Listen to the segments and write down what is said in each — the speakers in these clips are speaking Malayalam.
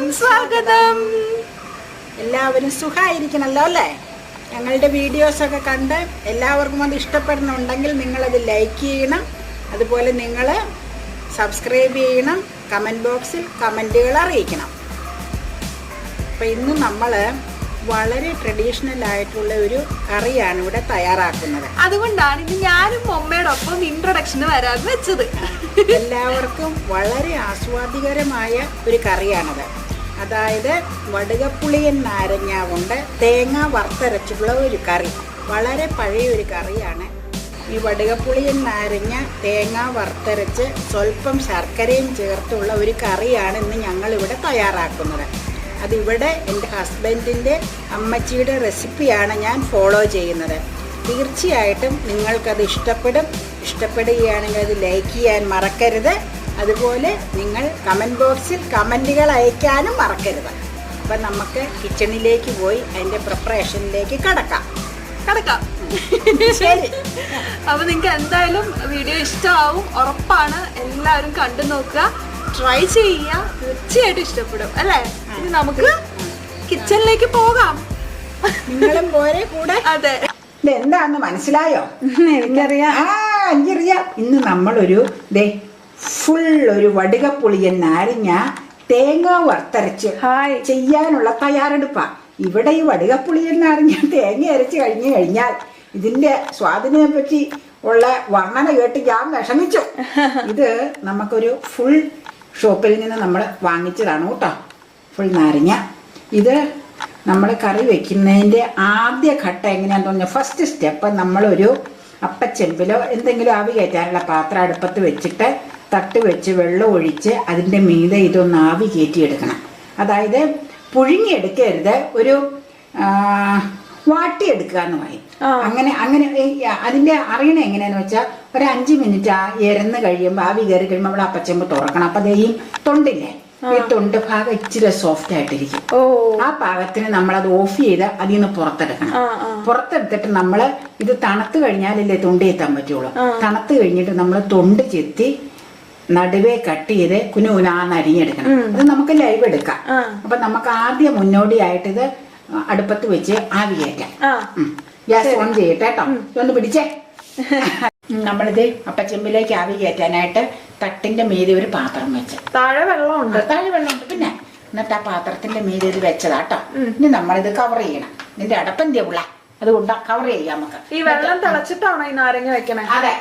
എല്ലാവർക്കും സ്വാഗതം. എല്ലാവരും സുഖമായിരിക്കണല്ലോ അല്ലേ? ഞങ്ങളുടെ വീഡിയോസൊക്കെ കണ്ട് എല്ലാവർക്കും അത് ഇഷ്ടപ്പെടുന്നുണ്ടെങ്കിൽ നിങ്ങളത് ലൈക്ക് ചെയ്യണം. അതുപോലെ നിങ്ങൾ സബ്സ്ക്രൈബ് ചെയ്യണം. കമന്റ് ബോക്സിൽ കമന്റുകൾ അറിയിക്കണം. അപ്പോൾ ഇന്ന് നമ്മൾ വളരെ ട്രഡീഷണൽ ആയിട്ടുള്ള ഒരു കറിയാണ് ഇവിടെ തയ്യാറാക്കുന്നത്. അതുകൊണ്ടാണ് ഇന്ന് ഞാനും മമ്മയോടൊപ്പം ഇൻട്രൊഡക്ഷന് വരാൻ വെച്ചത്. എല്ലാവർക്കും വളരെ ആസ്വാദികരമായ ഒരു കറിയാണത്. അതായത് വടുകപ്പുളിയൻ നാരങ്ങ കൊണ്ട് തേങ്ങ വറുത്തരച്ചുള്ള ഒരു കറി. വളരെ പഴയ ഒരു കറിയാണ്. ഈ വടുകപ്പുളിയൻ നാരങ്ങ തേങ്ങ വറുത്തരച്ച് സ്വല്പം ശർക്കരയും ചേർത്തുള്ള ഒരു കറിയാണ് ഇന്ന് ഞങ്ങളിവിടെ തയ്യാറാക്കുന്നത്. അതിവിടെ എന്റെ ഹസ്ബൻഡിന്റെ അമ്മച്ചിയുടെ റെസിപ്പിയാണ് ഞാൻ ഫോളോ ചെയ്യുന്നത്. തീർച്ചയായിട്ടും നിങ്ങൾക്കത് ഇഷ്ടപ്പെടും. ഇഷ്ടപ്പെടുകയാണെങ്കിൽ അത് ലൈക്ക് ചെയ്യാൻ മറക്കരുത്. അതുപോലെ നിങ്ങൾ കമന്റ് ബോക്സിൽ കമന്റുകൾ അയക്കാനും മറക്കരുത്. അപ്പം നമുക്ക് കിച്ചണിലേക്ക് പോയി അതിന്റെ പ്രിപ്പറേഷനിലേക്ക് കടക്കാം. കടക്കാം. ശരി. അപ്പോൾ നിങ്ങൾക്ക് എന്തായാലും വീഡിയോ ഇഷ്ടമാവും ഉറപ്പാണ്. എല്ലാവരും കണ്ടു നോക്കുക. ട്രൈ ചെയ്യുക. തീർച്ചയായിട്ടും ഇഷ്ടപ്പെടും അല്ലേ? ഇനി നമുക്ക് കിച്ചണിലേക്ക് പോകാം. നിങ്ങളും പോരെ കൂടെ? അതെ. ഇതെന്താന്ന് മനസ്സിലായോ? എനിക്കറിയാം. ആ എനിക്കറിയാം. ഇന്ന് നമ്മളൊരു ദേ ഫുൾ ഒരു വടുകപ്പുളിയൻ നാരങ്ങ തേങ്ങ വറുത്തരച്ച് ചെയ്യാനുള്ള തയ്യാറെടുപ്പാ. ഇവിടെ ഈ വടുകപ്പുളിയൻ നാരങ്ങ തേങ്ങ അരച്ച് കഴിഞ്ഞു കഴിഞ്ഞാൽ ഇതിന്റെ സ്വാദിനെ പറ്റി ഉള്ള വർണന കേട്ട് ഞാൻ വിഷമിച്ചു. ഇത് നമുക്കൊരു ഫുൾ ഷോപ്പിൽ നിന്ന് നമ്മൾ വാങ്ങിച്ചതാണ് കേട്ടോ. ഫുൾ നാരങ്ങ. ഇത് നമ്മൾ കറി വെക്കുന്നതിന്റെ ആദ്യ ഘട്ടം എങ്ങനെയാണെന്ന് പറഞ്ഞാൽ ഫസ്റ്റ് സ്റ്റെപ്പ് നമ്മളൊരു അപ്പച്ചെമ്പിലോ എന്തെങ്കിലും ആവി കയറ്റാനുള്ള പാത്രം അടുപ്പത്ത് വെച്ചിട്ട് തട്ട് വെച്ച് വെള്ളം ഒഴിച്ച് അതിന്റെ മീതെ ഇതൊന്ന് ആവി കയറ്റിയെടുക്കണം. അതായത് പുഴുങ്ങിയെടുക്കരുത് ഒരു വാട്ടിയെടുക്കുക എന്ന് പറയും. അങ്ങനെ അങ്ങനെ അതിന്റെ അറിയണ എങ്ങനെയാന്ന് വെച്ചാൽ ഒരു അഞ്ച് മിനിറ്റ് ആ എരന്ന് കഴിയുമ്പോൾ ആവി കയറി കഴിയുമ്പോൾ നമ്മൾ അപ്പച്ചമ്പ് തുറക്കണം. അപ്പം അതേ ഈ തൊണ്ടില്ലേ ഈ തൊണ്ട് ഭാഗം ഇച്ചിരി സോഫ്റ്റ് ആയിട്ടിരിക്കും. ആ പാകത്തിന് നമ്മൾ അത് ഓഫ് ചെയ്ത് അതിൽ നിന്ന് പുറത്തെടുക്കണം പുറത്തെടുത്തിട്ട് നമ്മൾ ഇത് തണുത്ത് കഴിഞ്ഞാലല്ലേ തൊണ്ട് എത്താൻ പറ്റുള്ളൂ. തണുത്ത് കഴിഞ്ഞിട്ട് നമ്മൾ തൊണ്ട് ചെത്തി നടുവേ കട്ട് ചെയ്ത് കുനു കുനാന്ന് അരിഞ്ഞെടുക്കണം അത് നമുക്ക് ലൈവ് എടുക്കാം. അപ്പൊ നമുക്ക് ആദ്യം മുന്നോടിയായിട്ട് ഇത് അടുപ്പത്ത് വെച്ച് ആവി കയറ്റാം. ഗ്യാസ് ഓൺ ചെയ്യട്ടെ കേട്ടോ. ഇതൊന്ന് പിടിച്ചേ. നമ്മളിത് അപ്പച്ചെമ്പിലേക്ക് ആവി കയറ്റാനായിട്ട് തട്ടിന്റെ മീതി ഒരു പാത്രം വെച്ച്. താഴെ വെള്ളമുണ്ട്. താഴെ വെള്ളമുണ്ട്. പിന്നെ എന്നിട്ട് ആ പാത്രത്തിന്റെ മീതി ഇത് വെച്ചതാട്ടോ ഇനി നമ്മളിത് കവർ ചെയ്യണം. ഇതിന്റെ അടപ്പന്തിയ ഉള്ള? അതുകൊണ്ട് കവർ ചെയ്യാം നമുക്ക്. ഈ വെള്ളം തിളച്ചിട്ടാണോ ഈ നാരങ്ങ വെക്കണേ? അതെ.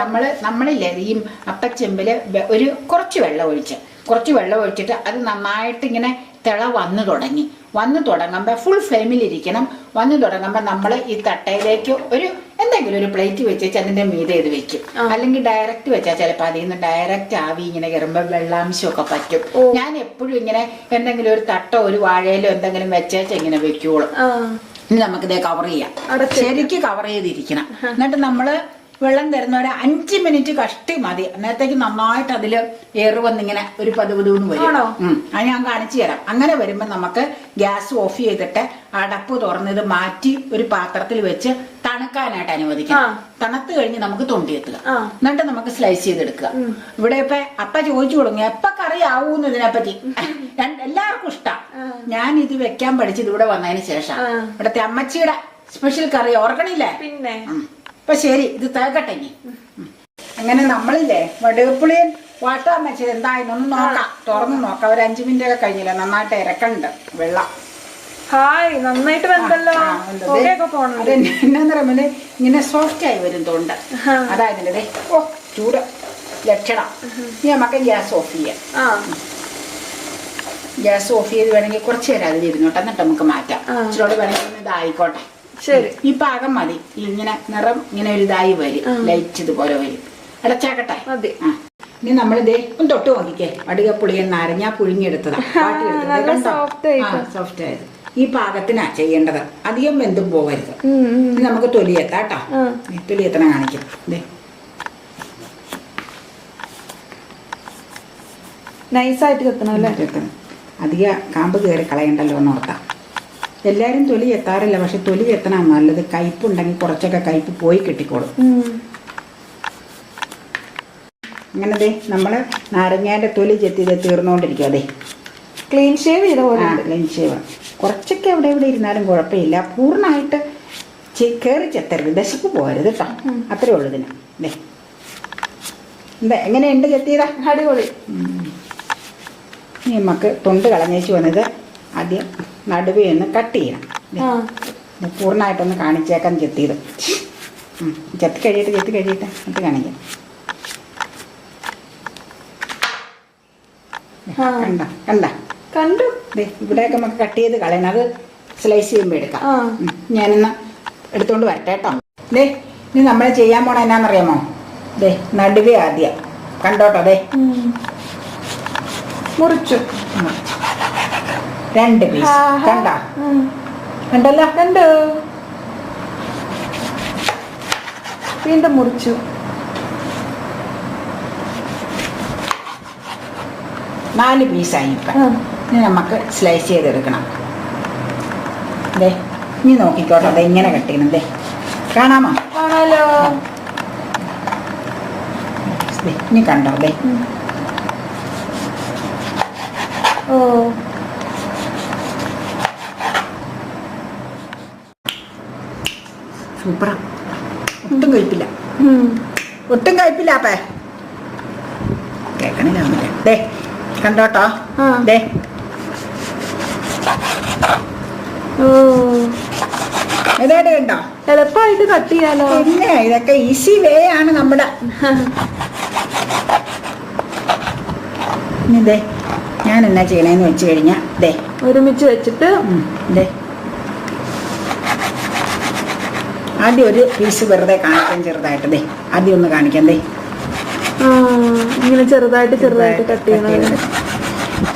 നമ്മൾ നമ്മളില്ലേ ഈ അപ്പച്ചെമ്പിൽ ഒരു കുറച്ച് വെള്ളം ഒഴിച്ച്. കുറച്ച് വെള്ളം ഒഴിച്ചിട്ട് അത് നന്നായിട്ട് ഇങ്ങനെ തിള വന്ന് തുടങ്ങി. വന്ന് തുടങ്ങുമ്പോൾ ഫുൾ ഫ്ലെയിമിലിരിക്കണം വന്ന് തുടങ്ങുമ്പോൾ നമ്മൾ ഈ തട്ടയിലേക്ക് ഒരു എന്തെങ്കിലും ഒരു പ്ലേറ്റ് വെച്ചാൽ അതിന്റെ മീതെ ഇത് വെക്കും. അല്ലെങ്കിൽ ഡയറക്റ്റ് വെച്ചാൽ ചിലപ്പോൾ അതിൽ നിന്ന് ഡയറക്റ്റ് ആവി ഇങ്ങനെ കയറുമ്പോൾ വെള്ളാംശമൊക്കെ പറ്റും. ഞാൻ എപ്പോഴും ഇങ്ങനെ എന്തെങ്കിലും ഒരു തട്ടോ ഒരു വാഴയിലോ എന്തെങ്കിലും വെച്ചേച്ച് ഇങ്ങനെ വെക്കുള്ളൂ ഇനി നമുക്കിത് കവർ ചെയ്യാം. ശരിക്ക് കവർ ചെയ്തിരിക്കണം. എന്നിട്ട് നമ്മൾ വെള്ളം തരുന്ന ഒരു അഞ്ച് മിനിറ്റ് കഷ്ടി മതി. അന്നേരത്തേക്ക് നന്നായിട്ട് അതിൽ ഏറ് വന്നിങ്ങനെ ഒരു പതുപതുന്ന് വരും. ആണോ? അത് ഞാൻ കാണിച്ചു തരാം. അങ്ങനെ വരുമ്പോ നമുക്ക് ഗ്യാസ് ഓഫ് ചെയ്തിട്ട് അടപ്പ് തുറന്നത് മാറ്റി ഒരു പാത്രത്തിൽ വെച്ച് തണുക്കാനായിട്ട് അനുവദിക്കണം ആ. തണുത്ത് കഴിഞ്ഞ് നമുക്ക് തൊണ്ടിയെത്തുക. എന്നിട്ട് നമുക്ക് സ്ലൈസ് ചെയ്തെടുക്കുക. ഇവിടെ ഇപ്പൊ അപ്പ ചോദിച്ചു കൊടുങ്ങി എപ്പ കറി ആവൂന്ന് ഇതിനെപ്പറ്റി എല്ലാവർക്കും ഇഷ്ടം. ഞാൻ ഇത് വെക്കാൻ പഠിച്ചത് ഇവിടെ വന്നതിന് ശേഷം. ഇവിടത്തെ അമ്മച്ചിയുടെ സ്പെഷ്യൽ കറി ഓർക്കണില്ലേ? പിന്നെ. അപ്പൊ ശരി ഇത് തേക്കട്ടെ ഇനി. അങ്ങനെ നമ്മളില്ലേ വടുകപ്പുളിയൻ വാട്ടാൻ വെച്ചത് എന്തായെന്നൊന്ന് നോക്കാം. തുറന്ന് നോക്കാം. ഒരു അഞ്ചു മിനിറ്റ് ഒക്കെ കഴിഞ്ഞില്ല? നന്നായിട്ട് ഇരക്കണ്ട്. വെള്ളം. ഹായ് നന്നായിട്ട് പോണുണ്ട്. അത് ഇങ്ങനെ സോഫ്റ്റ് ആയി വരും തൊണ്ട്. അതായത് ഓ ചൂട്. ലക്ഷണം. ഇനി നമുക്ക് ഗ്യാസ് ഓഫ് ചെയ്യാം. ഗ്യാസ് ഓഫ് ചെയ്ത് വേണമെങ്കിൽ കുറച്ച് നേരം അതിലിരുന്നോട്ടെ. എന്നിട്ട് നമുക്ക് മാറ്റാം. ആ. ഇച്ചിരി വേണമെങ്കിൽ ഒന്ന് ഇതായിക്കോട്ടെ. ശരി. ഈ പാകം മതി. ഇങ്ങനെ നിറം ഇങ്ങനെ ഒരു ഇതായി വരും. ലൈറ്റ് ഇതുപോലെ വരും. അടച്ചാക്കട്ടെ? ആ. ഇനി നമ്മൾ ഇതേ ഒന്ന് തൊട്ട് നോക്കിക്കേ. പുളിയ നാരങ്ങ പുഴുങ്ങിയെടുത്തതാ. നല്ല soft ആയിട്ട്. സോഫ്റ്റ് ആയത്. ഈ പാകത്തിനാ ചെയ്യേണ്ടത്. അധികം വെന്തും പോകരുത്. നമുക്ക് തൊലിയെത്താം കേട്ടോ. ആ. ഈ തൊലിയെത്തണം കാണിക്കാം. ഇതേ നൈസായിട്ട് കത്തണം അല്ലേ? അധിക കാമ്പ് കയറി കളയണ്ടല്ലോ എന്ന് ഓർത്താം. എല്ലാവരും തൊലി എത്താറില്ല പക്ഷെ തൊലി എത്തണം. നല്ലത് കയ്പുണ്ടെങ്കിൽ കുറച്ചൊക്കെ കയ്പ് പോയി കിട്ടിക്കോളും. അങ്ങനെ ദേ നമ്മൾ നാരങ്ങേന്റെ തൊലി ചെത്തി ഇത് തീർന്നുകൊണ്ടിരിക്കും അതെ ക്ലീൻ ഷേവ് ചെയ്ത പോലെ ക്ലീൻ ഷേവ് കുറച്ചൊക്കെ അവിടെ ഇവിടെ ഇരുന്നാലും കുഴപ്പമില്ല. പൂർണമായിട്ട് കയറി ചെത്തരുത്. ദശക്ക് പോരുത് കേട്ടോ. അത്രേ ഉള്ളൂ ഇതിന്. ദേ. എന്താ എങ്ങനെയുണ്ട് ചെത്തിയതാ? അടിപൊളി. നമുക്ക് തൊണ്ട് കളഞ്ഞേച്ച് വന്നത് ആദ്യം നടുവേ ഒന്ന് കട്ട് ചെയ്യണം. പൂർണമായിട്ടൊന്ന് കാണിച്ചേക്കാൻ ചെത്തിയത്. ചെത്തി കഴിയട്ടെ ചെത്തി കഴിയട്ടെ. എന്നിട്ട് കാണിക്കാം. കണ്ട കണ്ട. കണ്ടു. ഇവിടെയൊക്കെ നമുക്ക് കട്ട് ചെയ്ത് കളയണം. അത് സ്ലൈസ് ചെയ്യുമ്പോൾ എടുക്കാം. ഞാനിന്ന് എടുത്തോണ്ട് വരട്ടെ കേട്ടോ. ദേ ഇനി നമ്മൾ ചെയ്യാൻ പോണ എന്നാന്നറിയാമോ? ദേ നടുവേ ആദ്യം. കണ്ടോട്ടോ ദേ. മുറിച്ചു. മുറിച്ചു. രണ്ട് പീസ്. കണ്ടോ. കണ്ടല്ലോ? കണ്ടു. വീണ്ടും മുറിച്ചു. നാല് പീസായി ഇപ്പം. ഇനി നമുക്ക് സ്ലൈസ് ചെയ്തെടുക്കണം. ദേ ഇനി നോക്കിക്കോട്ടെ ദേ ഇങ്ങനെ കട്ട് ചെയ്യണം ദേ. കാണാമോ? കാണാലോ. ഇനി കണ്ടോ ദേ. ഓ. സൂപ്പറാ. ഒട്ടും കഴിപ്പില്ല. ഒട്ടും കഴിപ്പില്ല അപ്പേ. കേക്കണില്ല ദേ കണ്ടോട്ടോ. ദേ. കണ്ടോ? എളുപ്പമായിട്ട് കട്ട് ചെയ്യാലോ? പിന്നെ ഇതൊക്കെ ഈസി വേ ആണ് നമ്മുടെ. ദേ ഞാൻ എന്നാ ചെയ്യണേന്ന് വെച്ച് കഴിഞ്ഞാ ദേ. ഒരുമിച്ച് വെച്ചിട്ട് ദേ. ആദ്യം ഒരു പീസ് വെറുതെ കാണിക്കാൻ ചെറുതായിട്ട് ദേ ആദ്യം ഒന്ന് കാണിക്കാം ദേ. ഇങ്ങനെ ചെറുതായിട്ട് ചെറുതായിട്ട് കട്ട്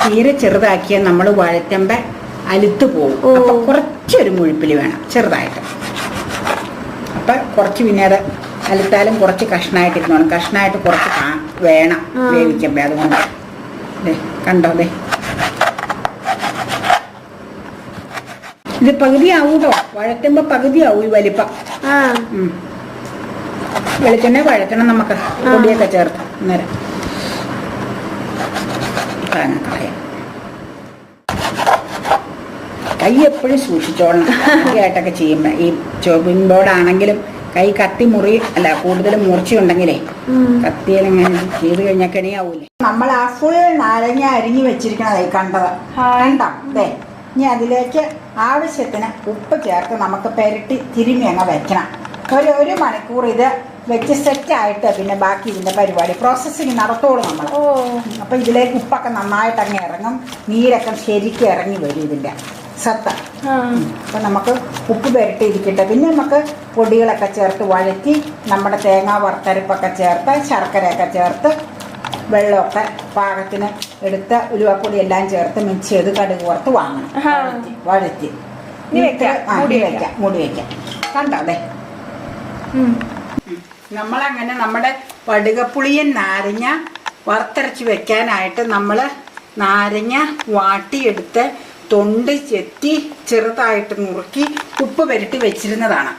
തീരെ ചെറുതാക്കിയാൽ നമ്മൾ വഴറ്റമ്പ അലുത്ത് പോകും. അപ്പൊ കുറച്ചൊരു മുഴുപ്പിൽ വേണം ചെറുതായിട്ട്. അപ്പൊ കുറച്ച് പിന്നെ അത് അലുത്താലും കുറച്ച് കഷ്ണമായിട്ട് ഇരുന്നോളും കഷ്ണമായിട്ട് കുറച്ച് വേണം. വേവിക്കുമ്പോ അതുകൊണ്ട്. കണ്ടോ ദേ. ഇത് പകുതിയാവൂട്ടോ? വഴറ്റുമ്പോ പകുതി ആവും ഈ വലിപ്പം. വെളിച്ചെണ്ണ വഴറ്റണം നമുക്ക്. പൊടിയൊക്കെ ചേർത്ത്. അന്നേരം കളയാം. കൈ എപ്പോഴും സൂക്ഷിച്ചോളണം. ആയിട്ടൊക്കെ ചെയ്യുമ്പോൾ ഈ ചോപ്പിംഗ് ബോർഡ് ആണെങ്കിലും കൈ കത്തി മുറി അല്ല കൂടുതൽ മുറിച്ചുണ്ടെങ്കിലേ. കത്തിയിലിങ്ങനെ ചെയ്ത് കഴിഞ്ഞാൽ കണിയാവൂലേ. നമ്മൾ ആ ഫുൾ നാരങ്ങ അരിഞ്ഞു വെച്ചിരിക്കണതായി കണ്ടത്. കണ്ടോ? അതെ ഇനി അതിലേക്ക് ആവശ്യത്തിന് ഉപ്പ് ചേർത്ത് നമുക്ക് പെരട്ടി തിരുമി അങ്ങ് വയ്ക്കണം ഒരു ഒരു മണിക്കൂർ ഇത് വെച്ച് സെറ്റായിട്ട് പിന്നെ ബാക്കി ഇതിന്റെ പരിപാടി പ്രോസസ്സിങ് നടത്തോളൂ നമ്മൾ ഓ. അപ്പം ഇതിലേക്ക് ഉപ്പൊക്കെ നന്നായിട്ട് അങ്ങ് ഇറങ്ങും. നീരൊക്കെ ശരിക്കും ഇറങ്ങി വരും ഇതിന്റെ സത്ത. അപ്പം നമുക്ക് ഉപ്പ് പെരട്ടി ഇരിക്കട്ടെ. പിന്നെ നമുക്ക് പൊടികളൊക്കെ ചേർത്ത് വഴറ്റി നമ്മുടെ തേങ്ങാ വറുത്തരപ്പൊക്കെ ചേർത്ത് ശർക്കരയൊക്കെ ചേർത്ത് വെള്ളമൊക്കെ പാകത്തിന് എടുത്ത ഉലുവപ്പൊടി എല്ലാം ചേർത്ത് മിക്സ് ചെയ്ത് കടുക് വറുത്ത് വാങ്ങണം. വഴറ്റി മുടി വയ്ക്കാം മൂടി കണ്ടോ അതെ. നമ്മളങ്ങനെ നമ്മുടെ വടുകപ്പുളിയൻ നാരങ്ങ വറുത്തരച്ച് വെക്കാനായിട്ട് നമ്മൾ നാരങ്ങ വാട്ടിയെടുത്ത് തൊണ്ട് ചെത്തി ചെറുതായിട്ട് നുറുക്കി ഉപ്പ് പുരട്ടി വെച്ചിരുന്നതാണ്.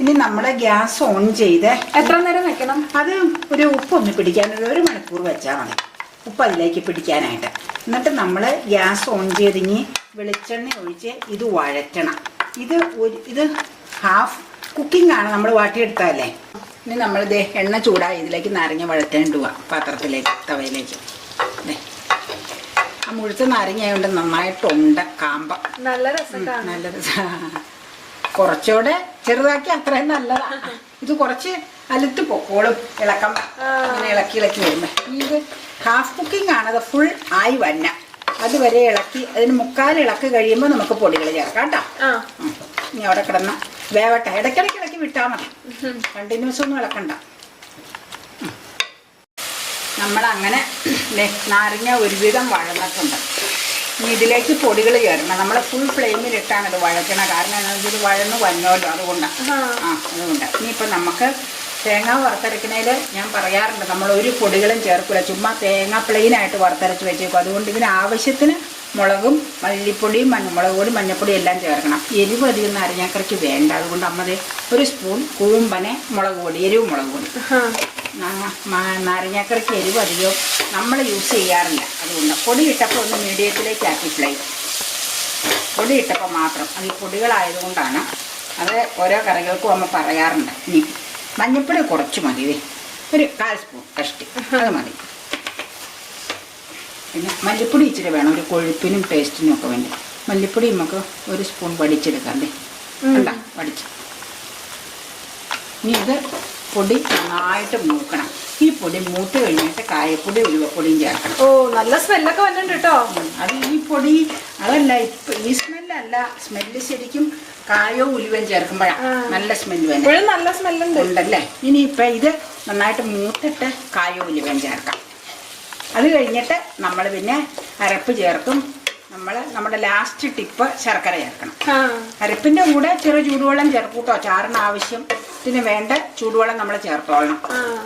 ഇനി നമ്മൾ ഗ്യാസ് ഓൺ ചെയ്ത്. എത്ര നേരം വെക്കണം? അത് ഒരു ഉപ്പൊന്ന് പിടിക്കാൻ ഒരു ഒരു മണിക്കൂർ വെച്ചാൽ മതി. ഉപ്പ് അതിലേക്ക് പിടിക്കാനായിട്ട്. എന്നിട്ട് നമ്മൾ ഗ്യാസ് ഓൺ ചെയ്ത് ഇനി വെളിച്ചെണ്ണ ഒഴിച്ച് ഇത് വഴറ്റണം. ഇത് ഒരു ഇത് ഹാഫ് കുക്കിംഗ് ആണ് നമ്മൾ വാട്ടിയെടുത്തതല്ലേ ഇനി നമ്മൾ ദേ എണ്ണ ചൂടായി ഇതിലേക്ക് നാരങ്ങ വഴറ്റേണ്ടി പോവാം പാത്രത്തിലേക്ക് തവയിലേക്ക്. ആ മുഴുത്ത നാരങ്ങ ആയതുകൊണ്ട് നന്നായിട്ടുണ്ട് കാമ്പ. നല്ല രസം നല്ല നല്ലത് കുറച്ചുകൂടെ ചെറുതാക്കി അത്രയും നല്ലതാ. ഇത് കുറച്ച് അലുത്ത് പൊക്കോളും ഇളക്കം അങ്ങനെ ഇളക്കി ഇളക്കി വരുമ്പോ. ഇത് ഹാഫ് കുക്കിംഗ് ആണ്. അത് ഫുൾ ആയി വന്ന. അതുവരെ ഇളക്കി അതിന് മുക്കാൽ ഇളക്ക് കഴിയുമ്പോൾ നമുക്ക് പൊടികൾ ചേർക്കാം കേട്ടോ. ഇനി അവിടെ കിടന്ന് വേവട്ടെ. ഇടയ്ക്കിടയ്ക്ക് ഇളക്കി വിട്ടാൽ മതി. കണ്ടിന്യൂസ് ഒന്നും ഇളക്കണ്ട. നമ്മളങ്ങനെ നാരങ്ങ ഒരുവിധം വഴന്നിട്ടുണ്ട്. ഇനി ഇതിലേക്ക് പൊടികൾ ചേർക്കണം നമ്മൾ ഫുൾ ഫ്ലെയിമിലിട്ടാണ് ഇത് വഴക്കണം കാരണം ഇത് വഴന്ന് വന്നോല്ലോ അതുകൊണ്ടാണ് ആ. അതുകൊണ്ട്. ഇനിയിപ്പോൾ നമുക്ക് തേങ്ങ വറുത്തരക്കണേൽ ഞാൻ പറയാറുണ്ട് നമ്മൾ ഒരു പൊടികളും ചേർക്കില്ല ചുമ്മാ തേങ്ങ പ്ലെയിനായിട്ട് വറുത്തരച്ച് വെച്ചേക്കും. അതുകൊണ്ട് ഇതിന് ആവശ്യത്തിന് മുളകും മല്ലിപ്പൊടിയും മഞ്ഞമുളക് പൊടി മഞ്ഞപ്പൊടിയും എല്ലാം ചേർക്കണം. എരിവ് അധികം നാരങ്ങാക്കറിക്ക് വേണ്ട. അതുകൊണ്ട് അമ്മതേ ഒരു സ്പൂൺ കൂമ്പനെ മുളക് പൊടി എരിവ് മുളക് പൊടി നാരങ്ങാക്കറിക്ക് എരിവ് അധികം നമ്മൾ യൂസ് ചെയ്യാറില്ല. അതുകൊണ്ട് പൊടി ഇട്ടപ്പോൾ ഒന്ന് മീഡിയത്തിലേക്ക് ആക്കി ഫ്ലൈ പൊടി ഇട്ടപ്പോൾ മാത്രം. അത് ഈ പൊടികളായതുകൊണ്ടാണ് അത് ഓരോ കറികൾക്കും അമ്മ പറയാറുണ്ട്. ഇനി മഞ്ഞപ്പൊടി കുറച്ച് മതി. ഒരു കാൽ സ്പൂൺ കഷ്ടി അത് മതി. പിന്നെ മല്ലിപ്പൊടി ഇച്ചിരി വേണം. ഒരു കൊഴുപ്പിനും ടേസ്റ്റിനും ഒക്കെ വേണ്ടി. മല്ലിപ്പൊടി നമുക്ക് ഒരു സ്പൂൺ വടിച്ചെടുക്കാം അല്ലേ കണ്ടാ? വടിച്ച്. ഇനി ഇത് പൊടി നന്നായിട്ട് മൂക്കണം. ഈ പൊടി മൂത്ത് കഴിഞ്ഞിട്ട് കായപ്പൊടി ഉലുവപ്പൊടിയും ചേർക്കണം. ഓ നല്ല സ്മെല്ലൊക്കെ വന്നിട്ടുണ്ട് കേട്ടോ. അത് ഈ പൊടി അതല്ല ഇപ്പൊ ഈ സ്മെല്ലല്ല. സ്മെല്ല് ശരിക്കും കായോ ഉലുവയും ചേർക്കുമ്പോഴാണ്. നല്ല സ്മെല്ല് വേണം നല്ല സ്മെല്ലുണ്ട്. ഉണ്ടല്ലേ? ഇനിയിപ്പൊ ഇത് നന്നായിട്ട് മൂത്തിട്ട് കായോ ഉലുവയും ചേർക്കാം. അത് കഴിഞ്ഞിട്ട് നമ്മൾ പിന്നെ അരപ്പ് ചേർക്കും. നമ്മൾ നമ്മുടെ ലാസ്റ്റ് ടിപ്പ് ശർക്കര ചേർക്കണം. അരപ്പിന്റെ കൂടെ ചെറു ചൂടുവെള്ളം ചേർക്കൂട്ടോ ചാറിന് ആവശ്യത്തിന് വേണ്ട ചൂടുവെള്ളം നമ്മൾ ചേർത്തോളണം.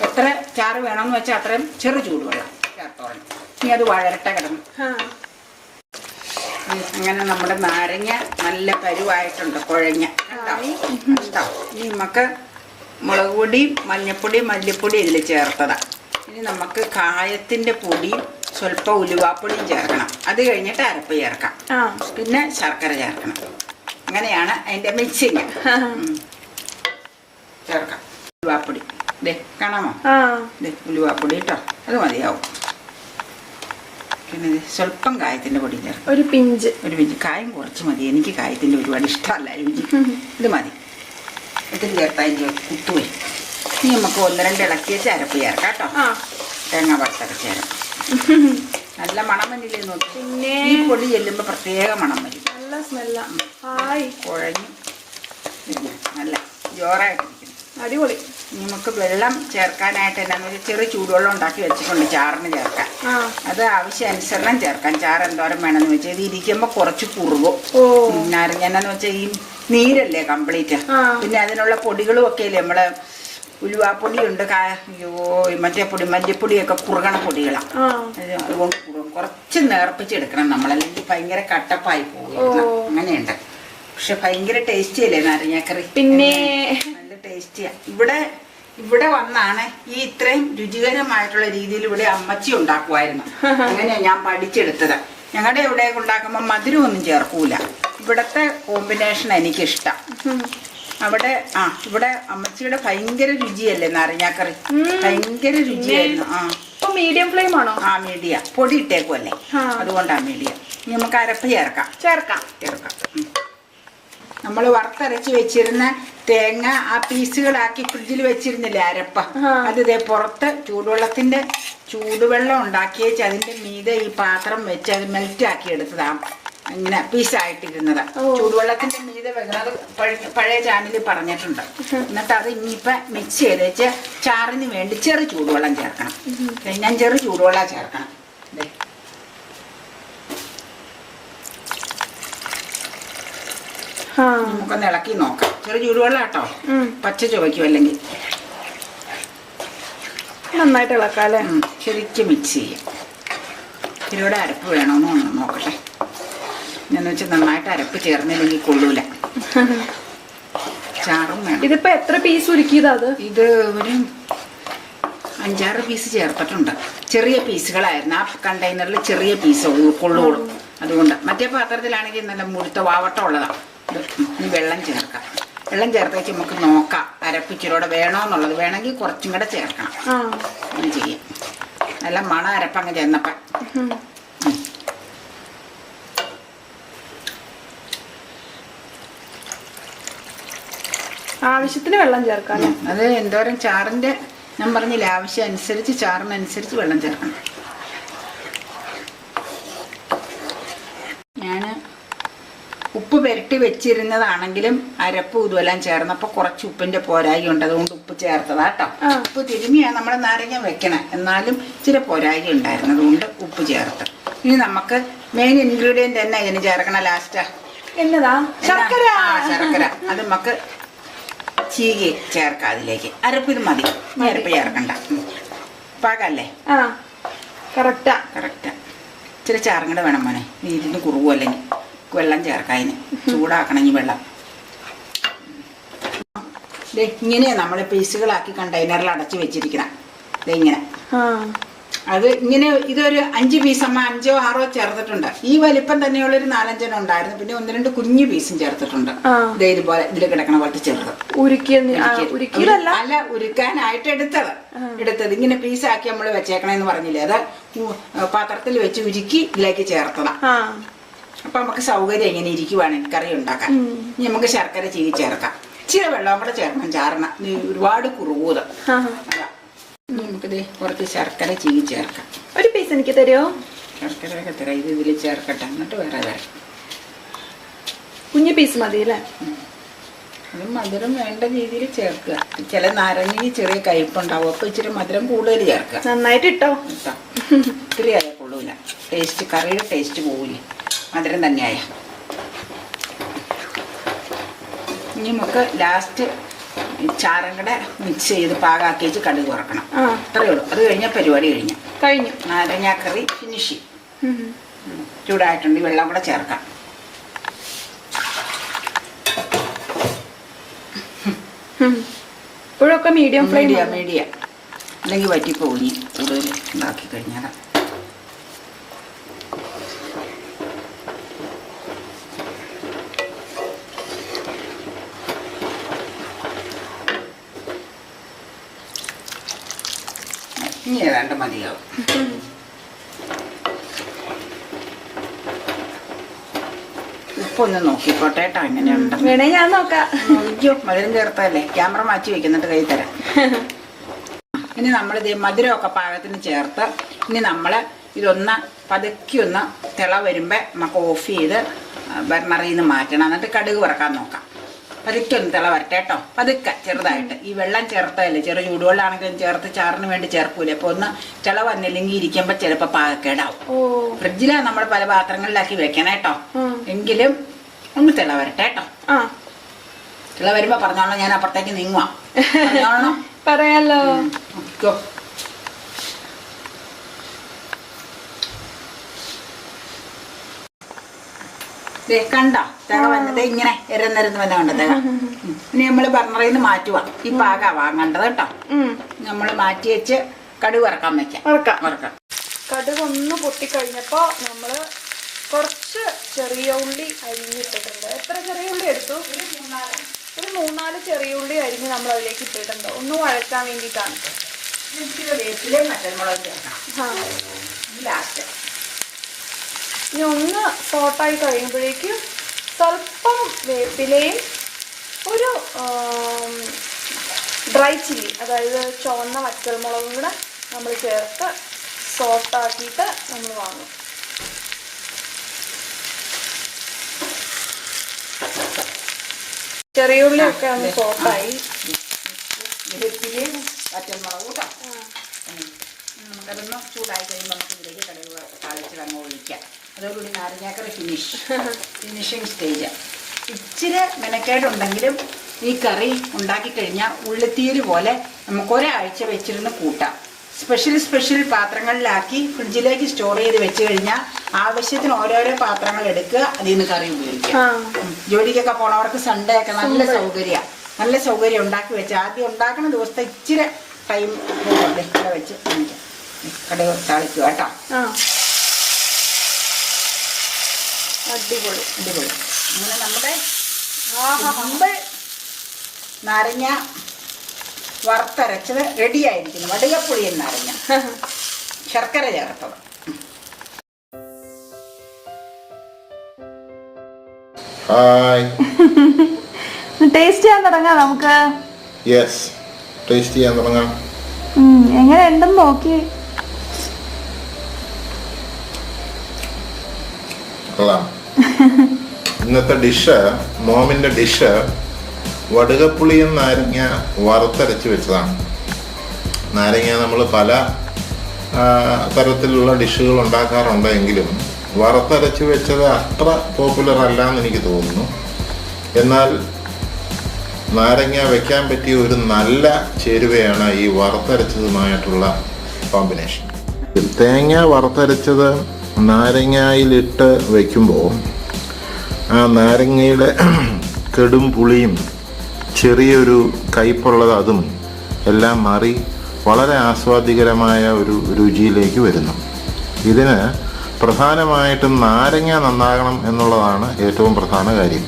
എത്ര ചാറ് വേണമെന്ന് വെച്ചാൽ അത്രയും ചെറു ചൂടുവെള്ളം ചേർത്തോളണം. ഇനി അത് വഴരട്ട കിടന്നു. അങ്ങനെ നമ്മുടെ നാരങ്ങ നല്ല പരുവായിട്ടുണ്ട് കുഴഞ്ഞ? ഇനി നമുക്ക് മുളക് പൊടിയും മഞ്ഞപ്പൊടിയും മല്ലിപ്പൊടിയും ഇതിൽ ചേർത്തതാണ് ഇനി നമുക്ക് കായത്തിന്റെ പൊടിയും സ്വല്പം ഉലുവാപ്പൊടിയും ചേർക്കണം. അത് കഴിഞ്ഞിട്ട് അരപ്പ് ചേർക്കാം. പിന്നെ ശർക്കര ചേർക്കണം. അങ്ങനെയാണ് അതിന്റെ മിക്സിങ് ചേർക്കാം. ഉലുവാപ്പൊടി. ദേ കാണാമോ? ദേ ഉലുവാപ്പൊടി കേട്ടോ അത് മതിയാവും. പിന്നെ സ്വല്പം കായത്തിന്റെ പൊടി ചേർക്കാം. ഒരു പിഞ്ച്. ഒരു പിഞ്ച്. കായം കുറച്ച് മതി. എനിക്ക് കായത്തിന്റെ ഒരുപാട് ഇഷ്ടമല്ല രുചി. ഇത് മതി. ഇതിൽ ചേർത്താൽ കുത്തുപോയി ഇനി നമുക്ക് ഒന്ന് രണ്ട് ഇളക്കി വെച്ച് അരപ്പ് ചേർക്കാം കേട്ടോ തേങ്ങ വറുത്തരച്ച് തരാം. നല്ല മണം വന്നില്ലേ നോക്കി. പിന്നെ ഈ പൊടി ചെല്ലുമ്പോൾ പ്രത്യേക മണം വരും. നല്ല സ്മെല്ല ഹായ് കുഴഞ്ഞു നല്ല ജോറായിട്ടിരിക്കുന്നു അടിപൊളി. നമുക്ക് വെള്ളം ചേർക്കാനായിട്ട് എന്നാന്ന് വെച്ചാൽ ചെറിയ ചൂടുവെള്ളം ഉണ്ടാക്കി വെച്ചിട്ടുണ്ട് ചാറിന് ചേർക്കാൻ. അത് ആവശ്യാനുസരണം ചേർക്കാൻ ചാറ് എന്തോരം വേണമെന്ന് വെച്ചാൽ ഇത് ഇരിക്കുമ്പോൾ കുറച്ച് കുറുകും. നാരങ്ങനെന്ന് വെച്ചാൽ ഈ നീരല്ലേ കംപ്ലീറ്റ്. പിന്നെ അതിനുള്ള പൊടികളും ഒക്കെ അല്ലേ നമ്മൾ ഉലുവാപ്പൊടിയുണ്ട് ഉണ്ട് അയ്യോ മറ്റേ പൊടി മല്ലിപ്പൊടിയൊക്കെ കുറുകണ പൊടികളാണ് അതുകൊണ്ട് കുറച്ച് നേർപ്പിച്ചെടുക്കണം നമ്മളല്ലെങ്കിൽ ഭയങ്കര കട്ടപ്പായി പോകും. അങ്ങനെയുണ്ട്. പക്ഷെ ഭയങ്കര ടേസ്റ്റി അല്ലേ നാരങ്ങാക്കറി? പിന്നെ നല്ല ടേസ്റ്റിയാ ഇവിടെ ഇവിടെ വന്നാണ് ഈ ഇത്രയും രുചികരമായിട്ടുള്ള രീതിയിൽ ഇവിടെ അമ്മച്ചി ഉണ്ടാക്കുമായിരുന്നു അങ്ങനെയാ ഞാൻ പഠിച്ചെടുത്തത്. ഞങ്ങളുടെ ഇവിടെയൊക്കെ ഉണ്ടാക്കുമ്പോൾ മധുരമൊന്നും ചേർക്കൂല. ഇവിടത്തെ കോമ്പിനേഷൻ എനിക്കിഷ്ടം. അവിടെ ആ ഇവിടെ അമ്മച്ചിയുടെ ഭയങ്കര രുചിയല്ലേ നാരങ്ങാക്കറി? ഭയങ്കര രുചിയായിരുന്നു ആ. ഇപ്പൊ മീഡിയം ഫ്ലെയിം ആണോ? ആ മീഡിയ പൊടി ഇട്ടേക്കുമല്ലേ. അതുകൊണ്ടാ മീഡിയ ഇനി നമുക്ക് അരപ്പ് ചേർക്കാം. ചേർക്കാം. ചേർക്കാം. നമ്മൾ വറുത്തരച്ച് വെച്ചിരുന്ന തേങ്ങ ആ പീസുകളാക്കി ഫ്രിഡ്ജിൽ വെച്ചിരുന്നില്ലേ അരപ്പ? അത് ഇതേ പുറത്ത് ചൂടുവെള്ളത്തിന്റെ ചൂടുവെള്ളം ഉണ്ടാക്കിയേച്ച് അതിന്റെ മീതെ ഈ പാത്രം വെച്ച് അത് മെൽറ്റ് ആക്കി എടുത്തതാ. ഇങ്ങനെ പീസായിട്ടിരുന്നത്. ചൂടുവെള്ളത്തിന്റെ മീതെ വെക്കുന്നത് പഴയ ചാനലിൽ പറഞ്ഞിട്ടുണ്ട്. എന്നിട്ട് അത് ഇനിയിപ്പൊ മിക്സ് ചെയ്ത് വെച്ച് ചാറിന് വേണ്ടി ചെറു ചൂടുവെള്ളം ചേർക്കണം. ഞാൻ ചെറു ചൂടുവെള്ളം ചേർക്കണം. നമുക്കൊന്ന് ഇളക്കി നോക്കാം. ചെറു ചൂടുവെള്ളം കേട്ടോ പച്ച ചുവയ്ക്കും അല്ലെങ്കിൽ. നന്നായിട്ട് ഇളക്കാം അല്ലേ? ശരിക്കും മിക്സ് ചെയ്യാം. ഇതിലൂടെ അരപ്പ് വേണമെന്ന് നോക്കട്ടെ. എന്ന് വെച്ചാൽ നന്നായിട്ട് അരപ്പ് ചേർന്നില്ലെങ്കിൽ കൊള്ളൂല. ചാറും വേണം. ഇതിപ്പോ എത്ര പീസ് ഉരുക്കിയതാ അത്? ഇത് ഒരു അഞ്ചാറ് പീസ് ചേർത്തിട്ടുണ്ട്. ചെറിയ പീസുകളായിരുന്നു. ആ കണ്ടെയ്നറിൽ ചെറിയ പീസ് കൊള്ളുള്ളൂ. അതുകൊണ്ട്. മറ്റേ പാത്രത്തിലാണെങ്കിൽ നല്ല മുഴുത്ത വാവട്ടം ഉള്ളതാണ് ഇനി വെള്ളം ചേർക്കാം. വെള്ളം ചേർത്ത് വെച്ച് നമുക്ക് നോക്കാം. അരപ്പിച്ചിലൂടെ വേണോന്നുള്ളത്. വേണമെങ്കിൽ കുറച്ചും കൂടെ ചേർക്കണം. അങ്ങനെ ചെയ്യാം. നല്ല മണ അരപ്പങ്ങ് ചെന്നപ്പം. ആവശ്യത്തിന് വെള്ളം ചേർക്കാം അത് എന്തോരം ചാറിന്റെ ഞാൻ പറഞ്ഞില്ല ആവശ്യം അനുസരിച്ച് ചാറിനനുസരിച്ച് വെള്ളം ചേർക്കണം. ഞാൻ ഉപ്പ് പുരട്ടി വെച്ചിരുന്നതാണെങ്കിലും അരപ്പ് ഇതുമെല്ലാം ചേർന്നപ്പോൾ കുറച്ച് ഉപ്പിന്റെ പോരായി ഉണ്ട്. അതുകൊണ്ട് ഉപ്പ് ചേർത്തതാ കേട്ടോ. ഉപ്പ് തിരുമിയാണ് നമ്മൾ നാരങ്ങ വെക്കണം. എന്നാലും ഇച്ചിരി പോരായി ഉണ്ടായിരുന്നു. അതുകൊണ്ട് ഉപ്പ് ചേർത്ത്. ഇനി നമുക്ക് മെയിൻ ഇൻഗ്രീഡിയന്റ് തന്നെ ഇതിന് ചേർക്കണം ലാസ്റ്റ് എന്നതാ? ശർക്കര. ശർക്കര. അത് നമുക്ക് ചീകി ചേർക്കാം അതിലേക്ക്. അരപ്പ് ഇത് മതി. അരപ്പ് ചേർക്കണ്ട. പാകല്ലേ? ആ കറക്റ്റാ. കറക്റ്റ്. ഇച്ചിരി ചാറും വേണം മോനെ. നീ കുറവു കുറുകും അല്ലെങ്കിൽ വെള്ളം ചേർക്കാം അതിന് ചൂടാക്കണമെങ്കിൽ വെള്ളം. ദേ, ഇങ്ങനെയാ നമ്മൾ പീസുകളാക്കി കണ്ടെയ്നറിൽ അടച്ചു വെച്ചിരിക്കണം ആ. അത് ഇങ്ങനെ ഇതൊരു അഞ്ച് പീസ് അമ്മ അഞ്ചോ ആറോ ചേർത്തിട്ടുണ്ട്. ഈ വലിപ്പം തന്നെയുള്ള ഒരു നാലഞ്ചെണ്ണം ഉണ്ടായിരുന്നു. പിന്നെ ഒന്ന് രണ്ട് കുഞ്ഞു പീസും ചേർത്തിട്ടുണ്ട്. ഇതേ ഇതുപോലെ ഇതിൽ കിടക്കണ പോലത്തെ ഉരുക്കിയതല്ല? അല്ല ഉരുക്കാനായിട്ട് എടുത്തത്. എടുത്തത്. ഇങ്ങനെ പീസാക്കി നമ്മൾ വെച്ചേക്കണേന്ന് പറഞ്ഞില്ലേ? അത് പാത്രത്തിൽ വെച്ച് ഉരുക്കി ഇതിലേക്ക് ചേർത്തതാ. അപ്പൊ നമുക്ക് സൗകര്യം ഇങ്ങനെ ഇരിക്കുവാണെങ്കിൽ കറി ഉണ്ടാക്കാൻ. ഇനി നമുക്ക് ശർക്കര ചീകി ചേർക്കാം. ഇച്ചിരി വെള്ളം കൂടെ ചേർക്കണം. ചാരണം ഒരുപാട് കുറുകൂത്. നമുക്കിത് കുറച്ച് ശർക്കര ചീകി ചേർക്കാം. ഒരു പീസ് എനിക്ക് തരുമോ ശർക്കരയൊക്കെ തരാം. ഇത് ഇതിൽ ചേർക്കട്ടെ. എന്നിട്ട് വേറെ തരാം. കുഞ്ഞു പീസ് മതി അല്ലേ? അത് മധുരം വേണ്ട രീതിയിൽ ചേർക്കുക. ചില നാരങ്ങയ്ക്ക് ചെറിയ കയ്പുണ്ടാവും അപ്പൊ ഇച്ചിരി മധുരം കൂടുതൽ ചേർക്കുക. നന്നായിട്ട് ഇട്ടോ. ഇട്ടോ. ഇത്തിരി ആയ കൊള്ളൂല. ടേസ്റ്റ് കറിയുടെ ടേസ്റ്റ് പോവില്ലേ. മധുരം തന്നെയായ. ഇനി നമുക്ക് ലാസ്റ്റ് ചാരം കൂടെ മിക്സ് ചെയ്ത് പാകാക്കി വെച്ച് കടുക് വറക്കണം. ആ. അത്രയേ ഉള്ളൂ. അത് കഴിഞ്ഞാൽ പരിപാടി കഴിഞ്ഞു. കഴിഞ്ഞു. നാരങ്ങാക്കറി ഫിനിഷ്. ചൂടായിട്ടുണ്ട്. വെള്ളം കൂടെ ചേർക്കാം. ഇപ്പോഴൊക്കെ മീഡിയം മീഡിയ മീഡിയ. അല്ലെങ്കിൽ വറ്റിപ്പോയി കൂടുതൽ ഉണ്ടാക്കി കഴിഞ്ഞാൽ ഇനി ഏതാണ്ട് മതിയാവും. ഉപ്പൊന്ന് നോക്കിക്കോട്ടെ കേട്ടോ എങ്ങനെയുണ്ട് വേണേ ഞാൻ നോക്കാം. അയ്യോ മധുരം ചേർത്തല്ലേ ക്യാമറ മാറ്റി വെക്കുന്നിട്ട് കൈ തരാം. ഇനി നമ്മളിത് മധുരമൊക്കെ പാകത്തിന് ചേർത്ത് ഇനി നമ്മൾ ഇതൊന്ന് പതുക്കി ഒന്ന് തിള വരുമ്പോൾ നമുക്ക് ഓഫ് ചെയ്ത് ബർണറിൽ നിന്ന് മാറ്റണം. എന്നിട്ട് കടുക് വറക്കാൻ നോക്കാം. പതുക്കെ ഒന്ന് തിള വരട്ടെ കേട്ടോ. പതുക്കെ ചെറുതായിട്ട്. ഈ വെള്ളം ചേർത്തതല്ലേ? ചെറു ചൂടുവെള്ളമാണെങ്കിലും ചേർത്ത് ചാറിന് വേണ്ടി ചേർക്കൂലേ? അപ്പോൾ ഒന്ന് തിള വന്നില്ലെങ്കിൽ ഇരിക്കുമ്പോൾ ചിലപ്പോൾ പാകക്കേടാവും. ഓ. ഫ്രിഡ്ജിലാണ് നമ്മൾ പല പാത്രങ്ങളിലാക്കി വെക്കണം കേട്ടോ. എങ്കിലും ഒന്ന് തിള വരട്ടെ കേട്ടോ. ആ. ചില വരുമ്പോ പറഞ്ഞോളാം ഞാൻ അപ്പുറത്തേക്ക് നീങ്ങുവാ. പറഞ്ഞോളാം പറയാലോ. ദേ കണ്ടോ തേങ്ങ വന്നത് ഇങ്ങനെ എരന്നിരുന്ന് വന്ന കണ്ടോ തേങ്ങ? ഇനി നമ്മൾ ബർണറിൽ നിന്ന് മാറ്റുക ഈ പാകാ വാങ്ങേണ്ടത് കേട്ടോ? നമ്മൾ നമ്മൾ മാറ്റി വെച്ച് കടുക് ഇറക്കാൻ വെക്കാം. ഇറക്കാം കടുക് ഒന്ന് പൊട്ടിക്കഴിഞ്ഞപ്പോ നമ്മൾ കുറച്ച് ചെറിയ ഉള്ളി അരിഞ്ഞിട്ടിട്ടുണ്ട്. എത്ര ചെറിയ ഉള്ളി എടുത്തു? ഒരു മൂന്നാൽ. ചെറിയ ഉള്ളി അരിഞ്ഞ് നമ്മൾ അതിലേക്ക് ഇട്ടിട്ടുണ്ട്. ഒന്ന് വഴക്കാൻ വേണ്ടിയിട്ടാണ്. ഇച്ചിരി വേപ്പിലേ മറ്റന്മുളകും ചേർക്കാം. ആ. ലാസ്റ്റ് ഇനി ഒന്ന് സോട്ടായി കഴിയുമ്പോഴേക്കും സ്വല്പം വേപ്പിലയും ഒരു ഡ്രൈ ചില്ലി അതായത് ചുവന്ന വറ്റൽമുളകും കൂടെ നമ്മൾ ചേർത്ത് സോട്ടാക്കിയിട്ട് നമ്മൾ വാങ്ങും. ചെറിയ ഉള്ളിയൊക്കെ ഒന്ന് സോട്ടായി ചൂടായി കഴിയുമ്പോൾ നമുക്ക് ഇതിലേക്ക് കടുക് താളിച്ച് അങ്ങ് ഒഴിക്കാം. അതോടുകൂടി നാരങ്ങാക്കറി ഫിനിഷ് ഫിനിഷിങ് സ്റ്റേജ് ഇച്ചിരി മെനക്കേടുണ്ടെങ്കിലും ഈ കറി ഉണ്ടാക്കി കഴിഞ്ഞാൽ ഉള്ളിത്തീര് പോലെ നമുക്ക് ഒരാഴ്ച വെച്ചിരുന്ന് കൂട്ടാം. സ്പെഷ്യൽ സ്പെഷ്യൽ പാത്രങ്ങളിലാക്കി ഫ്രിഡ്ജിലേക്ക് സ്റ്റോർ ചെയ്ത് വെച്ച് കഴിഞ്ഞാൽ ആവശ്യത്തിന് ഓരോരോ പാത്രങ്ങൾ എടുക്കുക അതിൽ നിന്ന് കറി ഉപയോഗിക്കാം ജോലിക്കൊക്കെ പോണവർക്ക് സൺഡേ ഒക്കെ നല്ല സൗകര്യ. നല്ല സൗകര്യം ഉണ്ടാക്കി വെച്ച്. ആദ്യം ഉണ്ടാക്കുന്ന ദിവസത്തെ ഇച്ചിരി ടൈം വെച്ച് കടയിൽ താളിക്കുക കേട്ടോ. അടിപൊളി. അടിപൊളി. അങ്ങനെ നമ്മുടെ സിമ്പിൾ നാരങ്ങ വറുത്തരച്ചത് റെഡി ആയിരിക്കുന്നു. വടുകപ്പുളിയൻ നാരങ്ങ. ശർക്കര ചേർത്തത്. ടേസ്റ്റ് ചെയ്യാൻ തുടങ്ങാം നമുക്ക്. യെസ് ടേസ്റ്റ് ചെയ്യാൻ തുടങ്ങാം. എങ്ങനെ ഉണ്ടെന്ന് നോക്കി. കൊള്ളാം. ഇന്നത്തെ ഡിഷ് മോമിന്റെ ഡിഷ് വടുകപ്പുളിയും നാരങ്ങ വറുത്തരച്ച് വെച്ചതാണ്. നാരങ്ങ നമ്മൾ പല തരത്തിലുള്ള ഡിഷുകൾ ഉണ്ടാക്കാറുണ്ടെങ്കിലും വറുത്തരച്ച് വെച്ചത് അത്ര പോപ്പുലർ അല്ല എന്ന് എനിക്ക് തോന്നുന്നു. എന്നാൽ നാരങ്ങ വെക്കാൻ പറ്റിയ ഒരു നല്ല ചേരുവയാണ് ഈ വറുത്തരച്ചതുമായിട്ടുള്ള കോമ്പിനേഷൻ. തേങ്ങ വറുത്തരച്ചത് നാരങ്ങയിലിട്ട് വയ്ക്കുമ്പോൾ ആ നാരങ്ങയുടെ കെടും പുളിയും ചെറിയൊരു കയ്പുള്ളത് അതും എല്ലാം മാറി വളരെ ആസ്വാദികരമായ ഒരു രുചിയിലേക്ക് വരുന്നു. ഇതിന് പ്രധാനമായിട്ടും നാരങ്ങ നന്നാകണം എന്നുള്ളതാണ് ഏറ്റവും പ്രധാന കാര്യം.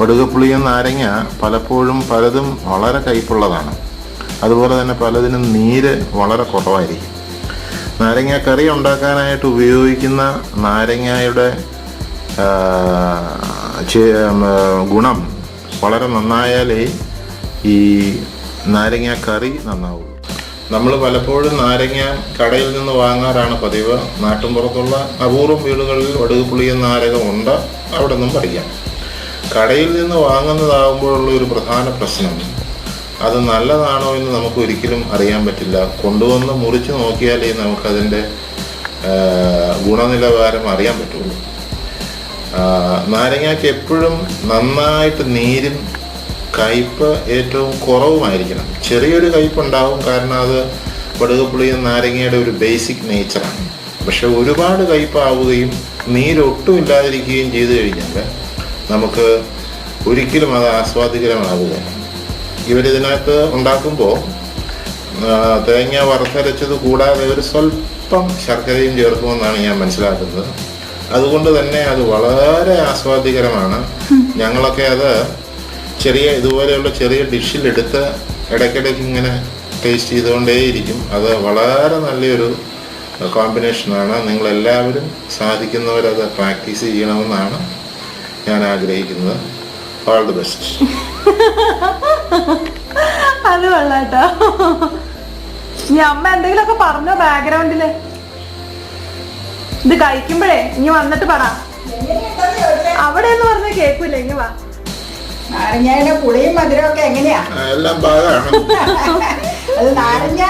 വടുകപ്പുളിയും നാരങ്ങ പലപ്പോഴും പലതും വളരെ കയ്പുള്ളതാണ്. അതുപോലെ തന്നെ പലതിനും നീര് വളരെ കുറവായിരിക്കും. നാരങ്ങ കറി ഉണ്ടാക്കാനായിട്ട് ഉപയോഗിക്കുന്ന നാരങ്ങയുടെ ഗുണം വളരെ നന്നായാലേ ഈ നാരങ്ങ കറി നന്നാവുള്ളൂ നമ്മൾ പലപ്പോഴും നാരങ്ങ കടയിൽ നിന്ന് വാങ്ങാറാണ് പതിവ്. നാട്ടിൻപുറത്തുള്ള അപൂർവം വീടുകളിൽ വടുക് പുളിയ നാരകമുണ്ട് അവിടെ നിന്നും പഠിക്കാം. കടയിൽ നിന്ന് വാങ്ങുന്നതാകുമ്പോഴുള്ള ഒരു പ്രധാന പ്രശ്നം അത് നല്ലതാണോ എന്ന് നമുക്ക് ഒരിക്കലും അറിയാൻ പറ്റില്ല. കൊണ്ടുവന്ന് മുറിച്ച് നോക്കിയാലേ നമുക്കതിന്റെ ഗുണനിലവാരം അറിയാൻ പറ്റുള്ളൂ. നാരങ്ങയ്ക്ക് എപ്പോഴും നന്നായിട്ട് നീരും കയ്പ് ഏറ്റവും കുറവുമായിരിക്കണം. ചെറിയൊരു കയ്പുണ്ടാവും കാരണം അത് വടുകപ്പുളിയും നാരങ്ങയുടെ ഒരു ബേസിക് നേച്ചറാണ്. പക്ഷെ ഒരുപാട് കയ്പാവുകയും നീരൊട്ടും ഇല്ലാതിരിക്കുകയും ചെയ്തു കഴിഞ്ഞാൽ നമുക്ക് ഒരിക്കലും അത് ആസ്വാദികരമാവുക ഇവരിതിനകത്ത് ഉണ്ടാക്കുമ്പോൾ തേങ്ങ വറുത്തരച്ചത് കൂടാതെ ഒരു സ്വല്പം ശർക്കരയും ചേർക്കുമെന്നാണ് ഞാൻ മനസ്സിലാക്കുന്നത്. അതുകൊണ്ട് തന്നെ അത് വളരെ ആസ്വാദികരമാണ് ഞങ്ങളൊക്കെ അത് ചെറിയ ഇതുപോലെയുള്ള ചെറിയ ഡിഷിലെടുത്ത് ഇടയ്ക്കിടയ്ക്ക് ഇങ്ങനെ ടേസ്റ്റ് ചെയ്തുകൊണ്ടേയിരിക്കും. അത് വളരെ നല്ലൊരു കോമ്പിനേഷനാണ്. നിങ്ങളെല്ലാവരും സാധിക്കുന്നവരത് പ്രാക്ടീസ് ചെയ്യണമെന്നാണ് ഞാൻ ആഗ്രഹിക്കുന്നത്. ഓൾ ദി ബെസ്റ്റ് അത് കൊള്ളാട്ടോ. ഇനി അമ്മ എന്തെങ്കിലുമൊക്കെ പറഞ്ഞോ ബാക്ക്ഗ്രൗണ്ടിൽ ഇത് കഴിക്കുമ്പോഴേ ഇനി വന്നിട്ട് പറ. അവിടെ എന്ന് പറഞ്ഞ കേക്കൂല ഇനി വാ. നാരങ്ങയുടെ പുളിയും മധുരമൊക്കെ എങ്ങനെയാ? എല്ലാം ഭാഗമാണ് അത് നാരങ്ങ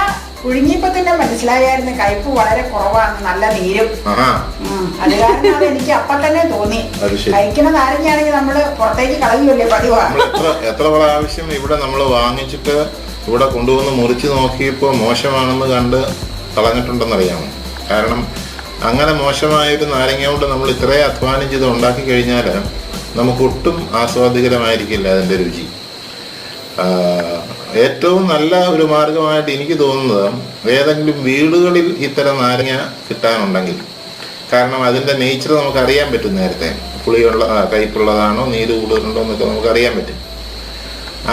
പുഴുങ്ങിയപ്പോ തന്നെ മനസ്സിലായായിരുന്നു കയ്പ് വളരെ കുറവാണ് നല്ല നീരും. അത് കാരണം അത് എനിക്ക് അപ്പൊ തന്നെ തോന്നി. കഴിക്കുന്ന നാരങ്ങയാണെങ്കിൽ നമ്മൾ പുറത്തേക്ക് കളയുമല്ലേ പതിവാണ് എത്ര പ്രാവശ്യം ഇവിടെ നമ്മൾ വാങ്ങിച്ചിട്ട് ഇവിടെ കൊണ്ടുവന്ന് മുറിച്ച് നോക്കിയപ്പോൾ മോശമാണെന്ന് കണ്ട് കളഞ്ഞിട്ടുണ്ടെന്നറിയാമോ? കാരണം അങ്ങനെ മോശമായ ഒരു നാരങ്ങ കൊണ്ട് നമ്മൾ ഇത്രയും അധ്വാനം ചെയ്ത് ഉണ്ടാക്കി കഴിഞ്ഞാൽ നമുക്ക് ഒട്ടും ആസ്വാദികരമായിരിക്കില്ല അതിന്റെ രുചി. ഏറ്റവും നല്ല ഒരു മാർഗമായിട്ട് എനിക്ക് തോന്നുന്നത് ഏതെങ്കിലും വീടുകളിൽ ഇത്തരം നാരങ്ങ കിട്ടാനുണ്ടെങ്കിൽ. കാരണം അതിന്റെ നേച്ചർ നമുക്ക് അറിയാൻ പറ്റും നേരത്തെ. പുളിയുള്ള കയ്പുള്ളതാണോ നീര് കൂടുതലുണ്ടോ എന്നൊക്കെ നമുക്ക് അറിയാൻ പറ്റും.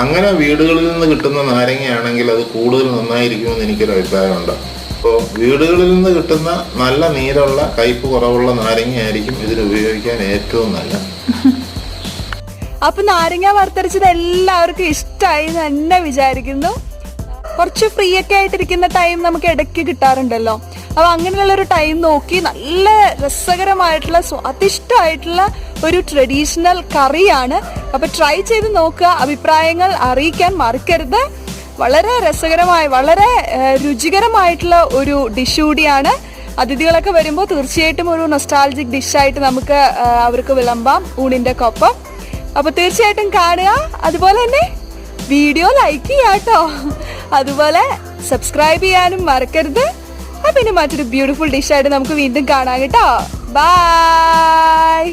അങ്ങനെ വീടുകളിൽ നിന്ന് കിട്ടുന്ന നാരങ്ങയാണെങ്കിൽ അത് കൂടുതൽ നന്നായിരിക്കുമെന്ന് എനിക്കൊരു അഭിപ്രായമുണ്ട്. അപ്പോൾ വീടുകളിൽ നിന്ന് കിട്ടുന്ന നല്ല നീരുള്ള കയ്പ് കുറവുള്ള നാരങ്ങയായിരിക്കും ഇതിന് ഉപയോഗിക്കാൻ ഏറ്റവും നല്ലത്. അപ്പൊ നാരങ്ങ വറുത്തരച്ചത് എല്ലാവർക്കും ഇഷ്ടമായി തന്നെ വിചാരിക്കുന്നു. കുറച്ച് ഫ്രീ ഒക്കെ ആയിട്ടിരിക്കുന്ന ടൈം നമുക്ക് ഇടയ്ക്ക് കിട്ടാറുണ്ടല്ലോ. അപ്പൊ അങ്ങനെയുള്ള ഒരു ടൈം നോക്കി നല്ല രസകരമായിട്ടുള്ള സ്വാദിഷ്ടമായിട്ടുള്ള ഒരു ട്രഡീഷണൽ കറിയാണ്. അപ്പൊ ട്രൈ ചെയ്ത് നോക്കുക. അഭിപ്രായങ്ങൾ അറിയിക്കാൻ മറക്കരുത്. വളരെ രസകരമായ വളരെ രുചികരമായിട്ടുള്ള ഒരു ഡിഷ് കൂടിയാണ്. അതിഥികളൊക്കെ വരുമ്പോൾ തീർച്ചയായിട്ടും ഒരു നൊസ്റ്റാൾജിക് ഡിഷായിട്ട് നമുക്ക് അവർക്ക് വിളമ്പാം ഊണിന്റെ കൊപ്പം അപ്പൊ തീർച്ചയായിട്ടും കാണുക. അതുപോലെ തന്നെ വീഡിയോ ലൈക്ക് ചെയ്യാട്ടോ അതുപോലെ സബ്സ്ക്രൈബ് ചെയ്യാനും മറക്കരുത്. അപ്പൊ പിന്നെ മറ്റൊരു ബ്യൂട്ടിഫുൾ ഡിഷായിട്ട് നമുക്ക് വീണ്ടും കാണാം കേട്ടോ. ബൈ